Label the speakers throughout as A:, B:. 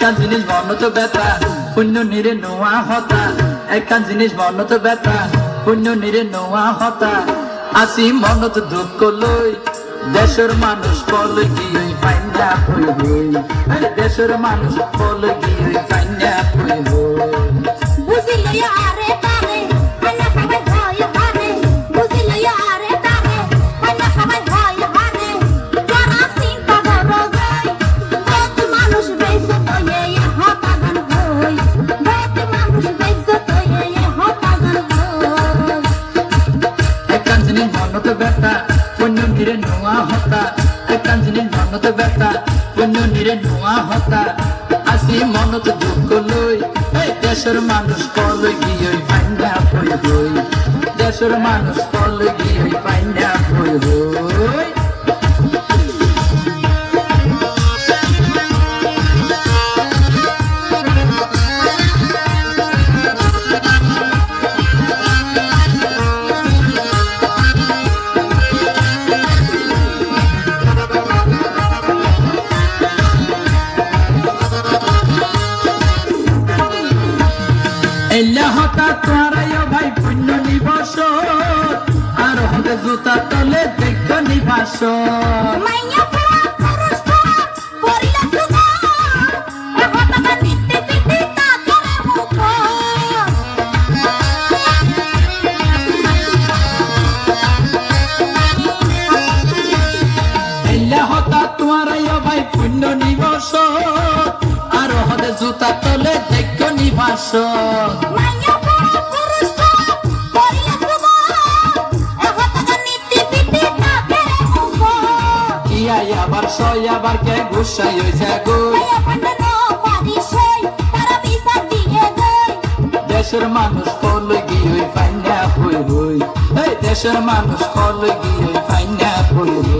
A: একটা জিনিস বর্ণ তো ব্যথা পুণ্য নিরে নোয়া হতা। একটা জিনিস বর্ণ তো ব্যথা পুণ্য নিরে নোয়া হতা। আসি মনত দুঃখ লই, দেশের মানুষ বল গিয়ে ফাইন্দা হই দেশের মানুষ বল গিয়ে ফাইন্ডা হই হই জিনিস মনত ব্যথা পুণ্য নিরে নোয়া হতা। আসি মনত দুঃখ লই, এই দেশের মানুষ কল গিয়ে ফাইন্দা হই হই দেশের মানুষ কল গিয়ে ফাইন্দা হই হই এলে হতা তোরাইও ভাই পুণ্য নিবস। আর হতে জুতা তলে দেখ নিবাস। ইয়াই আবার কে গুসাই হয়েছে গো। দেশের মানুষ কল গিয়ে ফাইনা হই হই দেশের মানুষ কল গিয়ে ফাইনা হই হই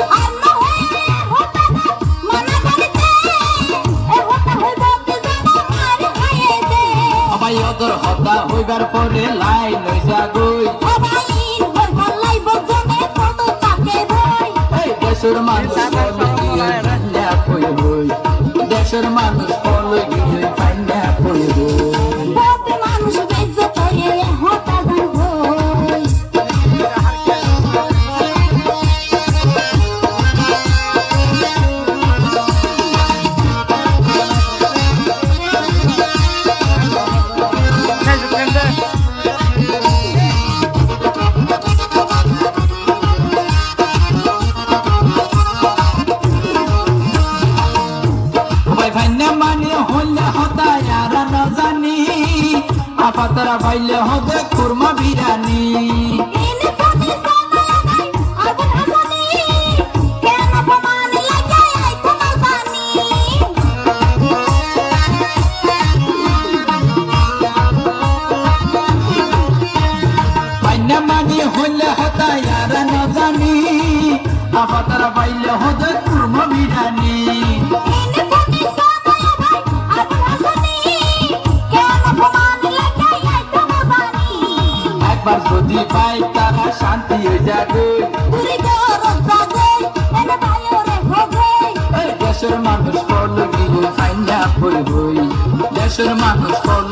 A: অদর হতা হইবার পরে লাই
B: নই
A: সাগুই দেশের মানুষ দেশের মানুষ ফল গিয়ে ফাইন্ডা হই? আপাতরা ভাইলে হবে কুরমা বিরানি হইলে হতা ইয়ারা না জানি আপাতরা ভাইলে হবে কুরমা বিরানি একবার যদি পাই তারা শান্তি হয়ে যাবে। দেশের মানুষ ফল গিয়ে ফাইনা দেশের মানুষ ফল